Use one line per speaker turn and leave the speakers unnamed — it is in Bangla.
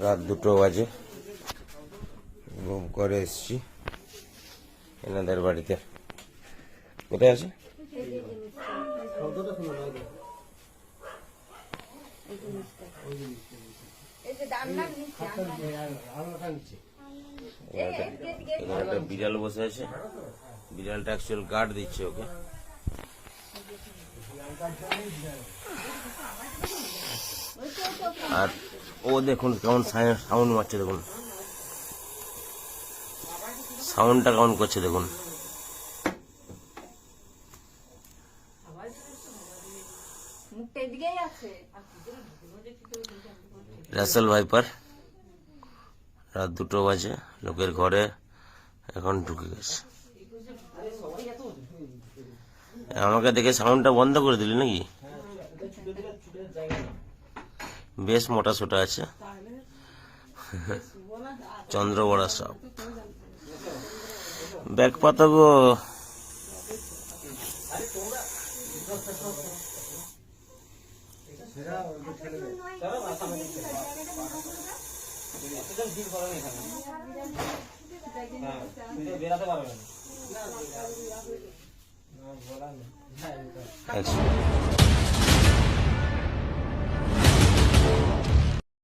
রাত দুটো বাজে। ঘুম করে এসছি। এনাদের বাড়িতে। কোথায় আছে? একটা- বিড়াল বসে আছে। বিড়ালটা অ্যাকচুয়াল গার্ড দিচ্ছে ওকে। আর ও দেখুন কেমন সাউন্ড মারছে দেখুন। সাউন্ডটা কেমন করছে দেখুন। Russell viper. রাত দুটো বাজে লোকের ঘরে এখন ঢুকে গেছে। আমাকে দেখে সাউন্ডটা বন্ধ করে দিলি নাকি? বেশ মোটা সোটা আছে। চন্দ্র বড়া সাপ ব্যাগ পাতা গো।
বেরাতে
একশো